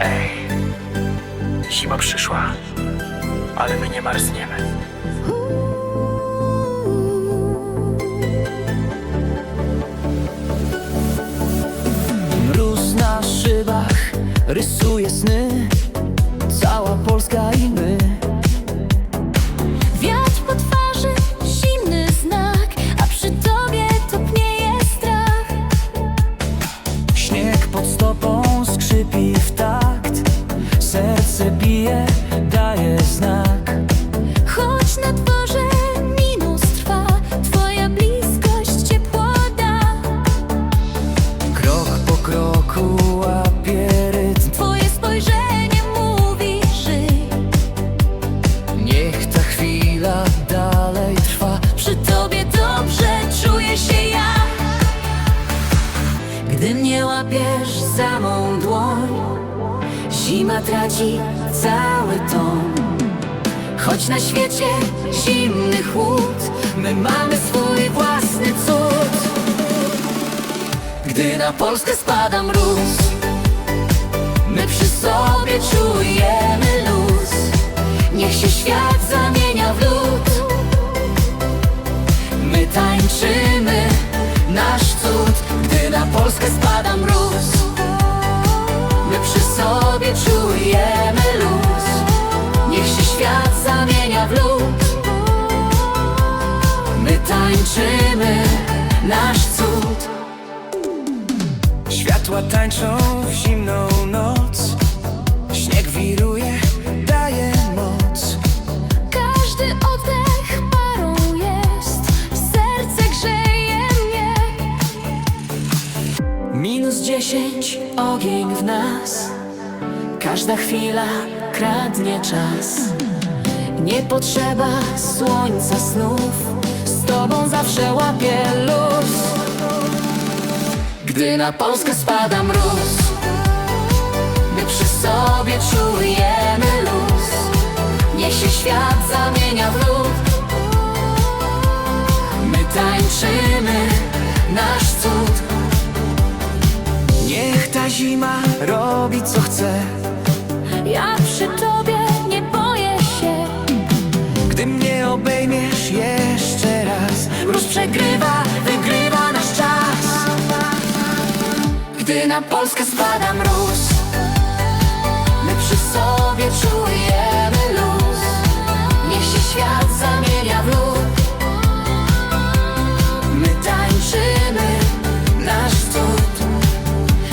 Ej, zima przyszła, ale my nie marzniemy. Mróz na szybach rysuje sny Cała Polska i my pod stopą skrzypi w takt. Serce bije, daje znak. Choć na dworze łapiesz za mą dłoń, zima traci cały ton. Choć na świecie zimny chłód, my mamy swój własny cud. Gdy na Polskę spada mróz, my przy sobie czujemy Światła tańczą w zimną noc. Śnieg wiruje, daje moc. Każdy oddech parą jest, serce grzeje mnie. Minus dziesięć, ogień w nas. Każda chwila kradnie czas. Nie potrzeba słońca snów. Z tobą zawsze łapię Gdy na Polskę spada mróz My przy sobie czujemy luz. Niech się świat zamienia w lód My tańczymy nasz cud. Niech ta zima robi co chce. Ja przy tobie nie boję się. Gdy mnie obejmiesz jeszcze raz Mróz przegrywa, Gdy na Polskę spada mróz My przy sobie